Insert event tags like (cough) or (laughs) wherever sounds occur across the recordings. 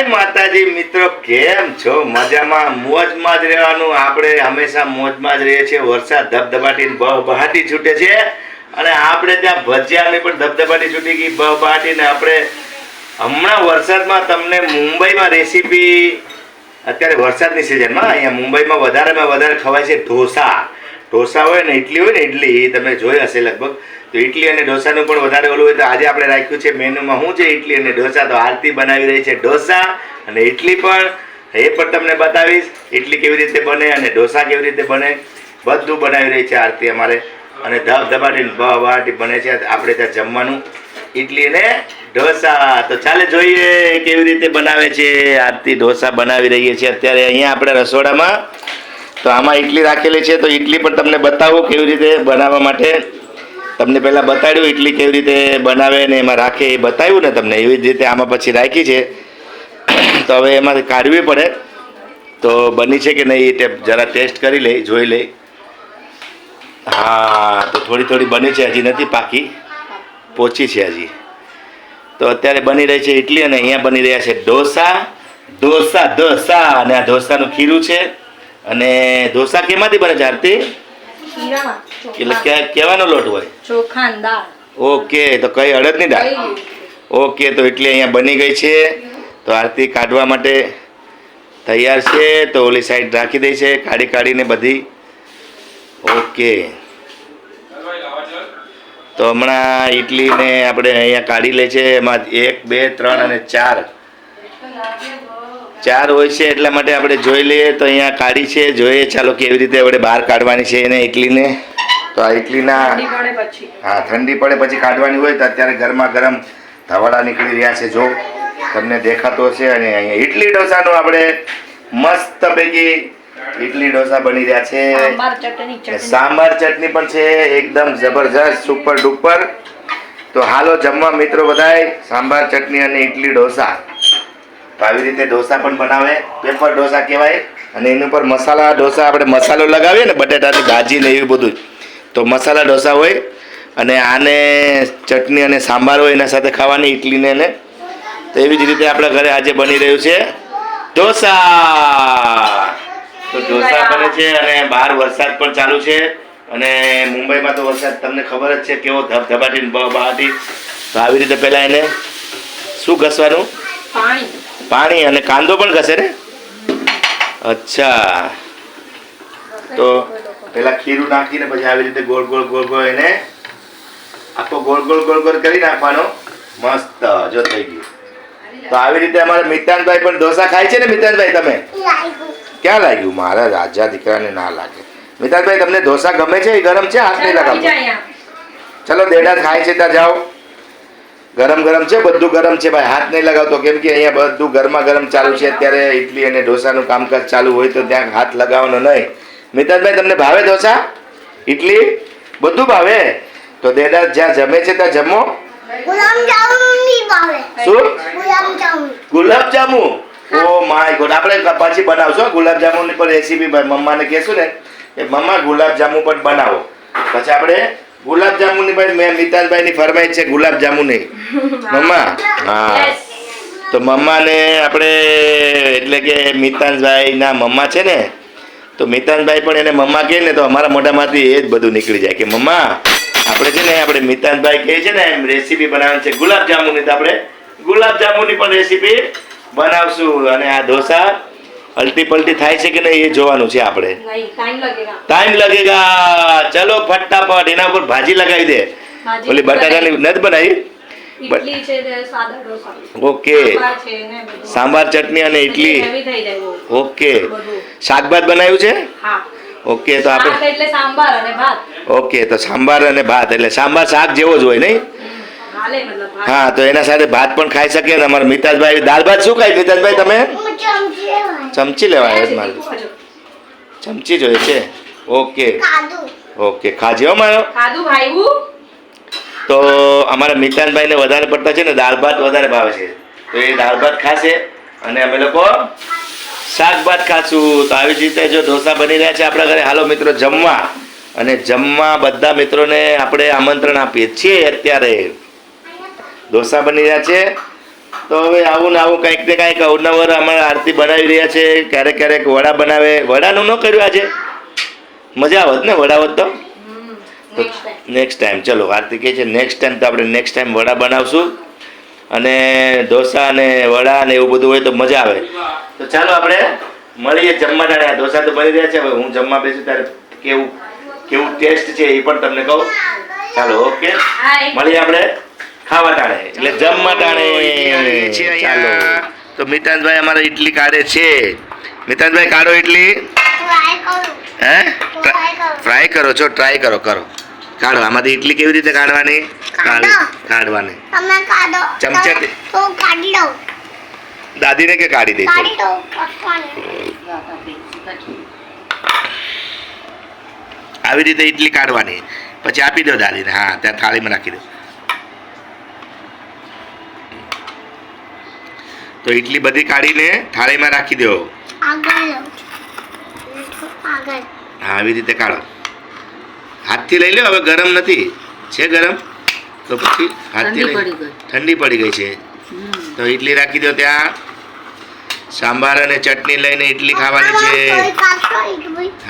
જય માતાજી, મિત્રો, કેમ છો? મજામાં? મોજમાં જ રહેવાનું. આપણે હંમેશા મોજમાં જ રહીએ છીએ. વરસાદ ધબધબાટીને બહાટી છૂટે છે. અને આપણે ત્યાં ભજીયાની પણ ધબધબાટી છૂટી ગઈ બહાટીને આપણે હમણાં વરસાદમાં તમને મુંબઈમાં રેસીપી, અત્યારે વરસાદની સિઝનમાં અહીંયા મુંબઈમાં વધારેમાં વધારે ખવાય છે ઢોસા. ઢોસા હોય ને ઇડલી હોય ને ઇડલી તમે જોઈ હશે લગભગ. તો ઇડલી અને ઢોસાનું પણ વધારે ઓલું હોય તો આજે આપણે રાખ્યું છે મેનુમાં શું છે ઇડલી અને ઢોસા. તો આરતી બનાવી રહી છે ઢોસા અને ઇડલી પણ. એ પણ તમને બતાવીશ ઇડલી કેવી રીતે બને અને ઢોસા કેવી રીતે બને. બધું બનાવી રહી છે આરતી અમારે. અને ધબ ધબાટીને બહાટી બને છે. આપણે ત્યાં જમવાનું. ઇડલી અને ઢોસા. તો ચાલે જોઈએ કેવી રીતે બનાવે છે. આરતી ઢોસા બનાવી રહીએ છીએ. અત્યારે અહીંયા આપણે રસોડામાં તો આમાં ઇડલી રાખેલી છે, તો ઇડલી પણ તમને બતાવું કેવી રીતે બનાવવા માટે. તમને પહેલાં બતાડ્યું ઇડલી કેવી રીતે બનાવે ને એમાં રાખે એ બતાવ્યું ને તમને, એવી જ રીતે આમાં પછી રાખી છે. તો હવે એમાંથી કાઢવી પડે. તો બની છે કે નહીં એ જરા ટેસ્ટ કરી લઈ જોઈ લઈ હા, તો થોડી થોડી બની છે, હજી નથી પાકી. પોચી છે હજી. તો અત્યારે બની રહી છે ઇડલી અને અહીંયા બની રહ્યા છે ઢોસા ઢોસા ઢોસા અને આ ઢોસાનું ખીરું છે. અને ઢોસા કેમાંથી બને છે આરતી? એટલે કેવાનો લોટ હોય? દાળ. ઓકે તો કઈ અડદની દાળ? ઓકે તો એટલે અહીંયા બની ગઈ છે. તો આરતી કાઢવા માટે તૈયાર છે. તો ઓલી સાઈડ રાખી દે છે કાઢી કાઢીને બધી. ઓકે. તો હમણાં ઇડલીને આપણે અહીંયા કાઢી લે છે. એમાં એક બે ત્રણ અને ચાર. ચાર હોય છે એટલા માટે આપણે જોઈ લઈએ. તો અહીંયા કાઢી છે. જોઈએ ચાલો કેવી રીતે આપણે બહાર કાઢવાની છે એને ઇડલીને તો આ પછી. હા ઠંડી પડે પછી કાઢવાની હોય તો અત્યારે ગરમા ગરમ ધવાડા નીકળી રહ્યા છે. જો તમને દેખાતો હશે અને અહીંયા ઇડલી ઢોસાનું આપણે મસ્ત પૈકી ઇડલી ઢોસા બની રહ્યા છે. સાંભાર ચટણી ચટણી. સાંભાર ચટણી પણ છે. એકદમ જબરજસ્ત સુપર ડુપર. તો હાલો જમવા મિત્રો બધાય સાંભાર ચટણી અને ઇડલી ઢોસા. તો આવી રીતે ઢોસા પણ બનાવે. પેપર ઢોસા કહેવાય. અને એની ઉપર મસાલા, ઢોસા આપણે મસાલો લગાવીએ ને, બટેટાની ભાજી ને એવું બધું તો મસાલા, ઢોસા હોય અને આને ચટણી અને સાંભાર હોય એના સાથે ખાવાની ઇડલીને ને. તો એવી જ રીતે આપણા ઘરે આજે બની રહ્યું છે ઢોસા. તો ઢોસા બને છે અને બહાર વરસાદ પણ ચાલુ છે. અને મુંબઈમાં તો વરસાદ તમને ખબર જ છે કેવો ધબધબાટી બહાટી તો આવી રીતે પહેલાં એને શું ઘસવાનું? પાણી. પાણી અને કાંદો પણ ઘસે ને? અચ્છા. તો પેલા ખીરું નાખીને પછી આવી રીતે ગોળ ગોળ ગોળ ગોળ એને આખો ગોળ ગોળ ગોળ ગોળ કરી નાખવાનો. મસ્ત જો થઈ ગયું. તો આવી રીતે અમારે મિતાનભાઈ પણ ઢોસા ખાય છે ને? મિતાનભાઈ તમે? ક્યાં લાગ્યું? મારા રાજા દીકરાને ના લાગે. મિતાનભાઈ તમને ઢોસા ગમે છે? એ ગરમ છે? હાથ નહીં લગાવતો. ચલો દેડા ખાય છે ત્યાં જાઓ. ગરમ ગરમ છે? બધું ગરમ છે ભાઈ. હાથ નહીં લગાવતો. કેમ કે અહીંયા બધું ગરમા ગરમ ચાલુ છે. અત્યારે ઇડલી અને ઢોસાનું કામકાજ ચાલુ હોય તો ત્યાં હાથ લગાવવાનો નહીં. મિતાજભાઈ તમને ભાવે ઢોસા? ઇડલી બધું ભાવે? તો દેદા જ્યાં જમે છે ત્યાં જમો. જામુન શું? ગુલાબ જામુ ઓ માય ગોડ આપણે પછી બનાવશું ગુલાબ જામુનની પણ રેસીપી મમ્માને કહેશું ને. કે મમ્મા ગુલાબ જામુ પણ બનાવો. પછી આપણે ગુલાબ જાંબુની ભાઈ મેં મિતાજભાઈની ફરમાઈશ છે ગુલાબ જામુનની (laughs) મમ્મા? હા. તો મમ્માને આપણે એટલે કે મિતાંશભાઈના મમ્મા છે ને તો મિતાંશભાઈ પણ એને મમ્મા કહે ને તો અમારા મોઢામાંથી એ જ બધું નીકળી જાય કે મમ્મા આપણે છે ને આપણે મિતાંશભાઈ કહે છે ને એમ રેસીપી બનાવવાની છે ગુલાબ જાંબુની તો આપણે ગુલાબ જાંબુની પણ રેસીપી બનાવશું. અને આ ઢોસા અલટી પલટી થાય છે કે નહીં એ જોવાનું છે આપણે. ટાઈમ લગેગા. ચલો ફટાફટ એના ઉપર ભાજી લગાવી દે. ઓલી બટાકાની નથી બનાવી? ઓકે. સાંભાર ચટણી અને ઇડલી ઓકે. શાકભાત બનાવ્યું છે? ઓકે તો આપણે ઓકે તો સાંભાર અને ભાત. એટલે સાંભાર શાક જેવો જ હોય નહીં હમ, હાલે મતલબ ભાત હા તો એના સાથે ભાત પણ ખાઈ શકે ને અમારા મિતાજભાઈ દાળ ભાત શું ખાય? મિતાજભાઈ તમે? ચમચી લેવાય. ચમચી જ મારે. ચમચી જોઈએ છે. ઓકે. ઓકે ખાજે હો મારો. તો અમારા મિતાનભાઈને વધારે પડતા છે ને દાળ ભાત વધારે ભાવે છે. તો એ દાળ ભાત ખાશે અને અમે લોકો શાક ભાત ખાશું. તો આવી જ રીતે જો ઢોસા બની રહ્યા છે આપણા ઘરે. હાલો મિત્રો જમવા. અને જમવા બધા મિત્રોને આપણે આમંત્રણ આપીએ છીએ અત્યારે. ઢોસા બની રહ્યા છે. તો હવે આવું ને આવું કંઈક ને કંઈક અવનવર અમારે આરતી બનાવી રહ્યા છે. ક્યારેક ક્યારેક વડા બનાવે. વડાનું ન કર્યું આજે. મજા આવત ને વડા હોત તો? નેક્સ્ટ ટાઈમ ટાઈમ ચલો આરતી કહે છે નેક્સ્ટ ટાઈમ તો આપણે નેક્સ્ટ ટાઈમ વડા બનાવશું. અને ઢોસા અને વડા ને એવું બધું હોય તો મજા આવે. તો ચાલો આપણે મળીએ જમવા જાણે આ ઢોસા તો બની રહ્યા છે. હવે હું જમવા બેસું ત્યારે કેવું કેવું ટેસ્ટ છે એ પણ તમને કહું. ચાલો ઓકે. મળીએ આપણે. ખાવા ટાણે એટલે જમવા ટાણે ચાલો. તો મિતાનભાઈ અમારે ઇડલી કાઢે છે. મિતાનભાઈ કાઢો ઇડલી હે? કરો. ફ્રાય કરો છો ટ્રાય કરો કરો. કાઢો. આમાંથી ઇડલી કેવી રીતે કાઢવાની? કાઢો. કાઢવાની. તમે કાઢો. ચમચાથી. તો કાઢી દઉં દાદીને કે કાઢી દે આવી રીતે ઇડલી કાઢવાની. પછી આપી દો દાદીને. હા ત્યાં થાળીમાં રાખી દો. તો ઇડલી બધી કાઢીને થાળીમાં રાખી દો. આગળ લઉં આગળ. હા આવી રીતે કાઢો. હાથથી લઈ લો હવે ગરમ નથી. છે ગરમ? તો પછી હાથથી ઠંડી લઈ પડી ગઈ. ઠંડી પડી ગઈ છે. તો ઇડલી રાખી દો ત્યાં. સાંભાર અને ચટણી લઈને ઇડલી ખાવાની છે.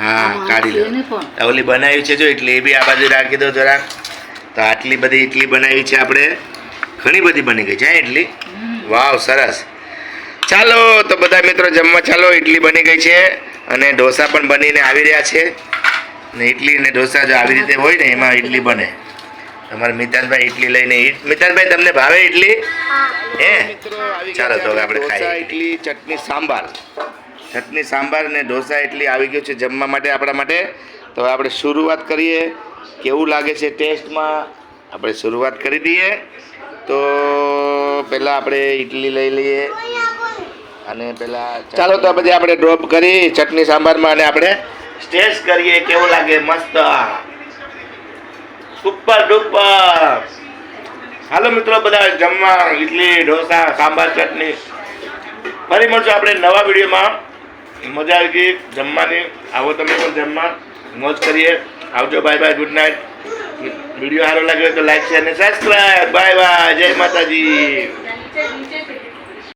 હા કાઢી લો. ઓલી બનાવી છે જો ઇડલી એ બી આ બાજુ રાખી દો જરાક. તો આટલી બધી ઇડલી બનાવી છે આપણે. ઘણી બધી બની ગઈ છે હે ઇડલી વાવ સરસ. ચાલો તો બધા મિત્રો જમવા ચાલો ઇડલી બની ગઈ છે અને ઢોસા પણ બનીને આવી રહ્યા છે. ને ઇડલી અને ઢોસા જો આવી રીતે હોય ને એમાં ઇડલી બને. તમારે મિતાનભાઈ ઇડલી લઈને મિતાનભાઈ તમને ભાવે ઇડલી હા. હે? ચાલો તો આપણે ખાઈએ ઇડલી ચટણી સાંભાર. ચટણી સાંભાર ને ઢોસા ઇડલી આવી ગયું છે જમવા માટે આપણા માટે. તો આપણે શરૂઆત કરીએ. કેવું લાગે છે ટેસ્ટમાં? આપણે શરૂઆત કરી દઈએ. તો પહેલાં આપણે ઇડલી લઈ લઈએ. અને પેલા ચાલો તો પછી આપણે ડ્રોપ કરી ચટણી સાંભારમાં અને આપણે ટેસ્ટ કરીએ કેવું લાગે? મસ્ત. સુપર ડુપર હાલો મિત્રો બધા જમવા ઇડલી ઢોસા સાંભાર ચટણી. ફરી મળશું આપણે નવા વિડીયોમાં. મજા આવી ગઈ જમવાની. આવો તમે પણ જમવા. મોજ કરીએ. આવજો bye bye good night video સારો લાગ્યો તો લાઈક છે અને સબસ્ક્રાઈબ બાય બાય જય માતાજી.